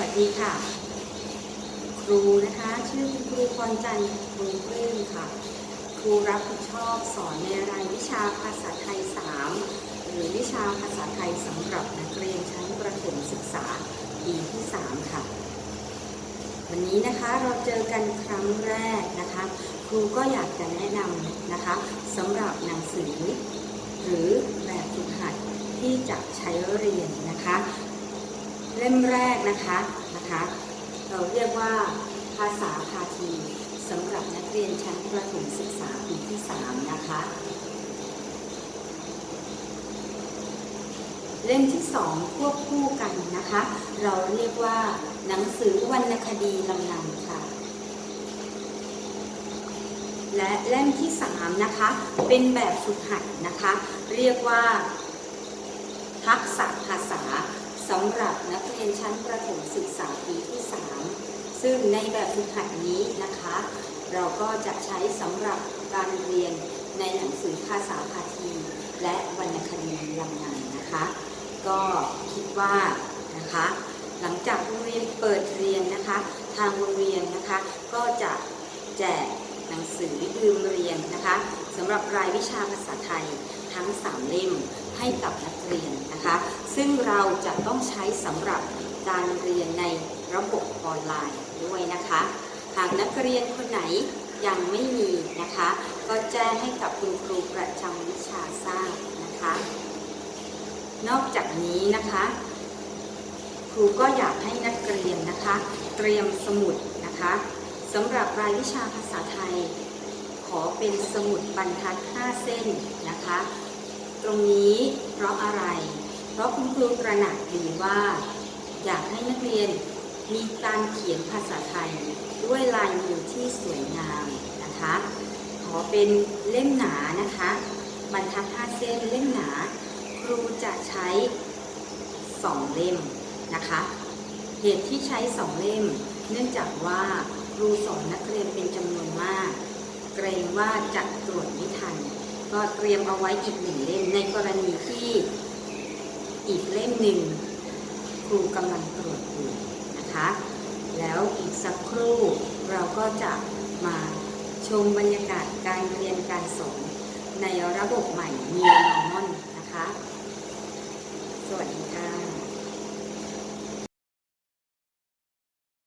วัสดีค่ะ ครูนะคะ ชื่อคุณครูพรจันทร์ครูปลื้มค่ะ ครูรับผิดชอบสอนในรายวิชาภาษาไทย 3 หรือวิชาภาษาไทยสำหรับนักเรียนชั้นประถมศึกษาปีที่ 3 ค่ะ วันนี้นะคะเราเจอกันครั้งแรกนะคะ ครูก็อยากจะแนะนำนะคะสำหรับหนังสือ หรือแบบฝึกหัดที่จะใช้เรียนนะคะ เล่มแรกนะคะนะคะ เราเรียกว่าภาษาพาทีสำหรับนักเรียนชั้นประถมศึกษาปีที่ 3 นะคะ เล่มที่ 2 ควบคู่กันนะคะ เราเรียกว่าหนังสือวรรณคดีลำนำค่ะ และเล่มที่ 3 นะคะ เป็นแบบฝึกหัดนะคะ เรียกว่า ทักษะภาษาำหรับนักเรียนชั้นประถมศึกษาปีที่ 3 ซึ่งในแบบฝึกหัดนี้นะคะ เราก็จะใช้สำหรับการเรียนในหนังสือภาษาพาที และวรรณคดีลำนันนะคะ ก็คิดว่านะคะ หลังจากโรงเรียนเปิดเรียนนะคะ ทางโรงเรียนนะคะก็จะแจกหนังสือยืมเรียนนะคะสำหรับรายวิชาภาษาไทยทั้ง 3 เล่มให้กับนักเรียนนะคะ ซึ่ง เราจะต้องใช้สำหรับการเรียนในระบบออนไลน์ด้วยนะคะ หากนักเรียนคนไหนยังไม่มีนะคะ ก็แจ้งให้กับคุณครูประจำวิชาทราบนะคะ นอกจากนี้นะคะ ครูก็อยากให้นักเรียนนะคะ เตรียมสมุดนะคะสำหรับรายวิชาภาษาไทย ขอเป็นสมุดบรรทัด 5 เส้นนะคะ ตรงนี้เพราะอะไร เพราะคุณครูตระหนักดีว่า อยากให้นักเรียนมีการเขียนภาษาไทยด้วยลายมือที่สวยงามนะคะ ขอเป็นเล่มหนานะคะ บรรทัด5เส้นเล่มหนา ครูจะใช้2เล่มนะคะ เหตุที่ใช้2เล่ม เนื่องจากว่าครูสอนนักเรียนเป็นจำนวนมาก เกรงว่าจะตรวจไม่ทัน ก็เตรียมเอาไว้อีกหนึ่งเล่มในกรณีที่ อีกเล่มหนึ่งครูกำลังตรวจอยู่นะคะ แล้วอีกสักครู่เราก็จะมาชมบรรยากาศการเรียนการสอนในระบบใหม่ New Normal นะคะ